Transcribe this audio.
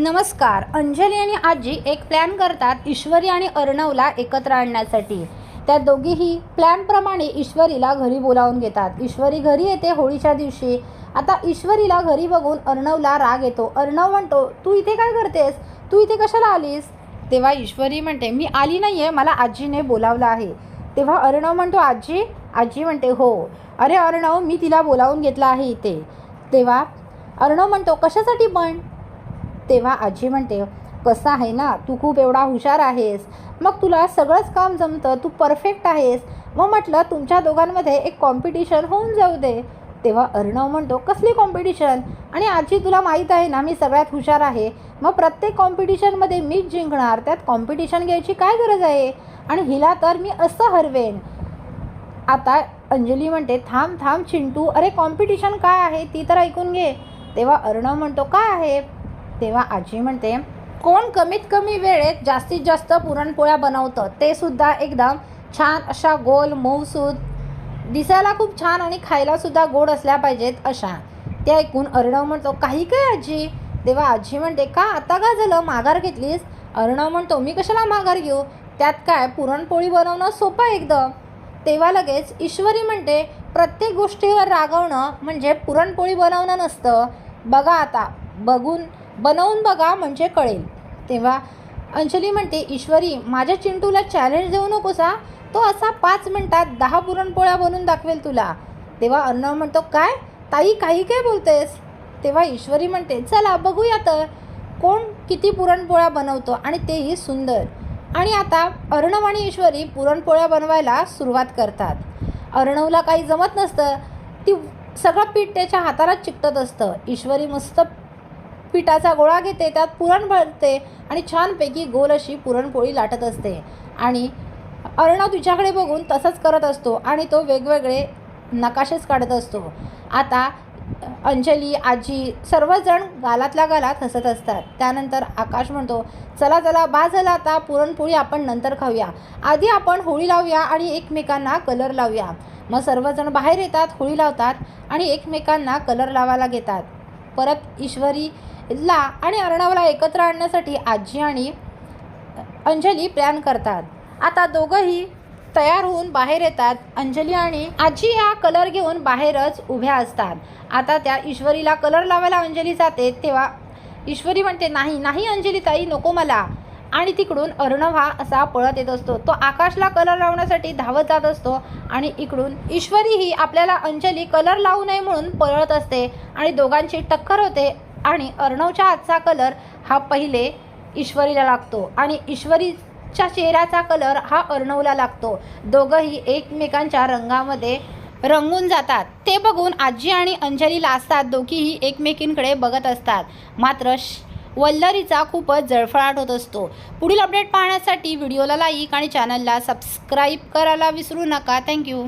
नमस्कार. अंजली आणि आजी एक प्लॅन करतात ईश्वरी आणि अर्णवला एकत्र आणण्यासाठी. त्या दोघीही प्लॅनप्रमाणे ईश्वरीला घरी बोलावून घेतात. ईश्वरी घरी येते होळीच्या दिवशी. आता ईश्वरीला घरी बघून अर्णवला राग येतो. अर्णव म्हणतो तू इथे काय करतेस? तू इथे कशाला आलीस? तेव्हा ईश्वरी म्हणते मी आली नाही आहे मला आजीने बोलावलं आहे. तेव्हा अर्णव म्हणतो आजी? आजी म्हणते हो. अरे अर्णव मी तिला बोलावून घेतला आहे इथे. तेव्हा अर्णव म्हणतो कशासाठी पण? तेव्हा आजी म्हणते कसं आहे ना? तू खूप एवढा हुशार आहेस. मग तुला सगळंच काम जमतं. तू परफेक्ट आहेस. मग म्हटलं तुमच्या दोघांमध्ये एक कॉम्पिटिशन होऊन जाऊ दे. तेव्हा अर्णव म्हणतो कसली कॉम्पिटिशन आणि आजी तुला माहीत आहे ना मी सगळ्यात हुशार आहे. मग प्रत्येक कॉम्पिटिशनमध्ये मीच जिंकणार. त्यात कॉम्पिटिशन घ्यायची काय गरज आहे? आणि हिला तर मी असं हरवेन. आता अंजली म्हणते थांब थांब चिंटू. अरे कॉम्पिटिशन काय आहे? ती तर ऐकून घे. तेव्हा अर्णव म्हणतो काय आहे? तेव्हा आजी म्हणते कोण कमीत कमी वेळेत जास्तीत जास्त पुरणपोळ्या बनवतं ते सुद्धा एकदम छान अशा गोल मऊसूद दिसायला खूप छान आणि खायलासुद्धा गोड असल्या पाहिजेत अशा. ते ऐकून अर्णव म्हणतो काही काय आजी? तेव्हा आजी म्हणते का आता का झालं? माघार घेतलीस? अर्णव म्हणतो मी कशाला माघार घेऊ? त्यात काय? पुरणपोळी बनवणं सोपं आहे एकदम तेव्हा लगेच ईश्वरी म्हणते प्रत्येक गोष्टीवर रागवणं म्हणजे पुरणपोळी बनवणं नसतं. बघा आता बघून बनवून बघा म्हणजे कळेल. तेव्हा अंजली म्हणते ईश्वरी माझ्या चिंटूला चॅलेंज देऊ नकोसा तो असा पाच मिनटात दहा पुरणपोळ्या बनवून दाखवेल तुला. तेव्हा अर्णव म्हणतो काय? ताई काही काय बोलतेस? तेव्हा ईश्वरी म्हणते चला बघूया तर. कोण किती पुरणपोळ्या बनवतो आणि तेही सुंदर. आणि आता अर्णव आणि ईश्वरी पुरणपोळ्या बनवायला सुरुवात करतात. अर्णवला काही जमत नसतं. ती सगळं पीठ त्याच्या हाताला चिकटत असतं. ईश्वरी मस्त पिठाचा गोळा घेते त्यात पुरण भरते आणि छानपैकी गोल अशी पुरणपोळी लाटत असते. आणि अर्णव तिच्याकडे बघून तसंच करत असतो आणि तो वेगवेगळे नकाशेच काढत असतो. आता अंजली आजी सर्वजण गालातल्या गालात हसत असतात. त्यानंतर आकाश म्हणतो चला चला बा झाला आता पुरणपोळी आपण नंतर खाऊया. आधी आपण होळी लावूया आणि एकमेकांना कलर लावूया. मग सर्वजण बाहेर येतात होळी लावतात आणि एकमेकांना कलर लावायला घेतात. परत ईश्वरीला आणि अर्णवला एकत्र आणण्यासाठी आजी आणि अंजली प्लॅन करतात. आता दोघंही तयार होऊन बाहेर येतात. अंजली आणि आजी या कलर घेऊन बाहेरच उभ्या असतात. आता त्या ईश्वरीला कलर लावायला अंजली जाते तेव्हा ईश्वरी म्हणते नाही नाही अंजली ताई नको मला. आणि तिकडून अर्णव हा असा पळत येत असतो. तो आकाशला कलर लावण्यासाठी धावत जात असतो आणि इकडून ईश्वरी ही आपल्याला अंजली कलर लावू नये म्हणून पळत असते आणि दोघांची टक्कर होते आणि अर्णवच्या हातचा कलर हा पहिले ईश्वरीला लागतो आणि ईश्वरीच्या चेहऱ्याचा कलर हा अर्णवला लागतो. दोघंही एकमेकांच्या रंगामध्ये रंगून जातात. ते बघून आजी आणि अंजली लाजतात. दोघीही एकमेकींकडे बघत असतात. मात्र श- वल्लरीचा खूपच जळफळाट होत असतो. पुढील अपडेट पाहण्यासाठी व्हिडिओला लाईक आणि चॅनलला सबस्क्राईब करायला विसरू नका. थँक्यू